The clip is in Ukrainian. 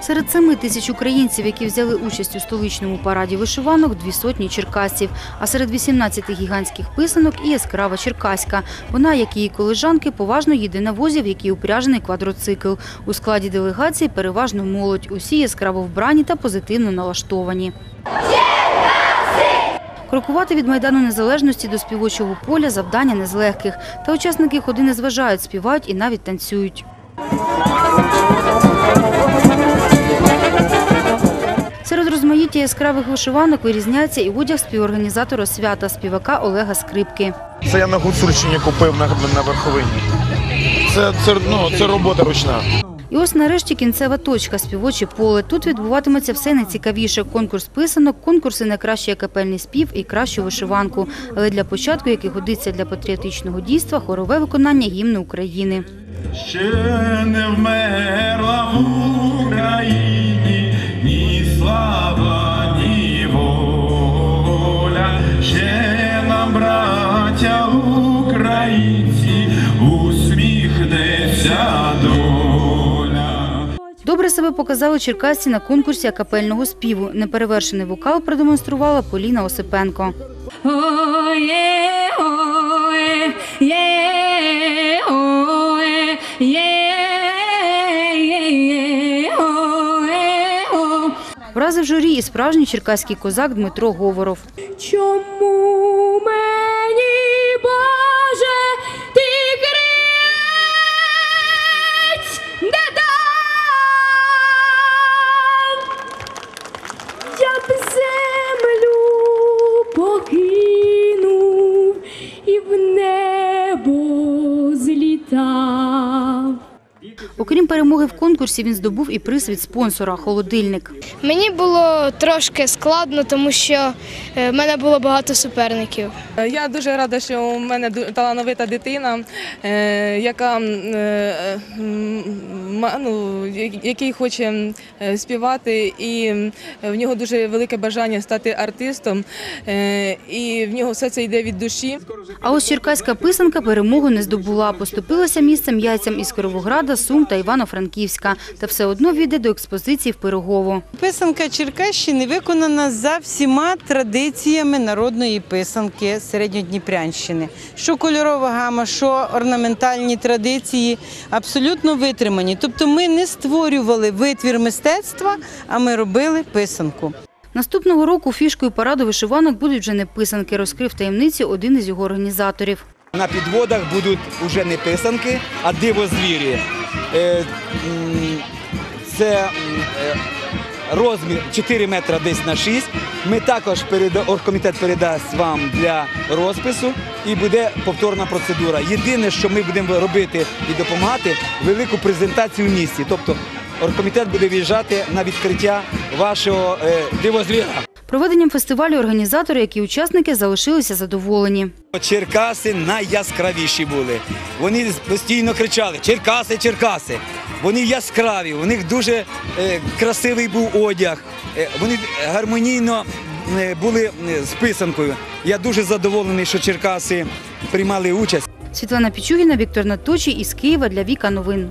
Серед семи тисяч українців, які взяли участь у столичному параді вишиванок, дві сотні черкасців. А серед 18 гігантських писанок і яскрава черкаська. Вона, як і її колежанки, поважно їде на возі, в якій упряжений квадроцикл. У складі делегації переважно молодь. Усі яскраво вбрані та позитивно налаштовані. Крокувати від Майдану Незалежності до співочого поля – завдання не з легких. Та учасники ходи не зважають, співають і навіть танцюють. Серед розмаїття яскравих вишиванок вирізняється і одяг співорганізатора свята, співака Олега Скрипки. Це я на Гуцульщині купив на, на верховині. Це, це, ну, це робота ручна. І ось нарешті кінцева точка – співоче поле. Тут відбуватиметься все найцікавіше – конкурс писанок, конкурси на кращий акапельний спів і кращу вишиванку. Але для початку, який годиться для патріотичного дійства, хорове виконання гімну України. Ще не вмерла в Україні українці, усміхнеться доля. Добре себе показали черкасці на конкурсі акапельного співу. Неперевершений вокал продемонструвала Поліна Осипенко. Вразив журі і справжній черкаський козак Дмитро Говоров. Чому мені, і в небо злітав. Окрім перемоги в конкурсі, він здобув і приз від спонсора – холодильник. Мені було трошки складно, тому що е, в мене було багато суперників. Я дуже рада, що у мене талановита дитина, е, яка е, ну, який хоче е, співати, і в нього дуже велике бажання стати артистом, е, і в нього все це йде від душі. А ось черкаська писанка перемогу не здобула. Поступилася місцем яйцям із Кировограда, Сум та Івано-Франківська. Та все одно війде до експозиції в Пирогово. Писанка Черкащини виконана за всіма традиціями народної писанки середньодніпрянщини. Що кольорова гама, що орнаментальні традиції абсолютно витримані. Тобто ми не створювали витвір мистецтва, а ми робили писанку. Наступного року фішкою параду вишиванок будуть вже не писанки, розкрив таємниці один із його організаторів. На підводах будуть уже не писанки, а дивозвірі. Е, Це е, розмір 4 метра десь на 6. Ми також переда- оргкомітет передасть вам для розпису і буде повторна процедура. Єдине, що ми будемо робити і допомагати, велику презентацію в місті. Тобто оргкомітет буде в'їжджати на відкриття вашого е, дивозвіра. Проведенням фестивалю організатори, як і учасники, залишилися задоволені. Черкаси найяскравіші були. Вони постійно кричали Черкаси, Черкаси. Вони яскраві, у них дуже е, красивий був одяг. Е, вони гармонійно е, були з писанкою. Я дуже задоволений, що Черкаси приймали участь. Світлана Пічугіна, Віктор Наточій із Києва для Віка Новин.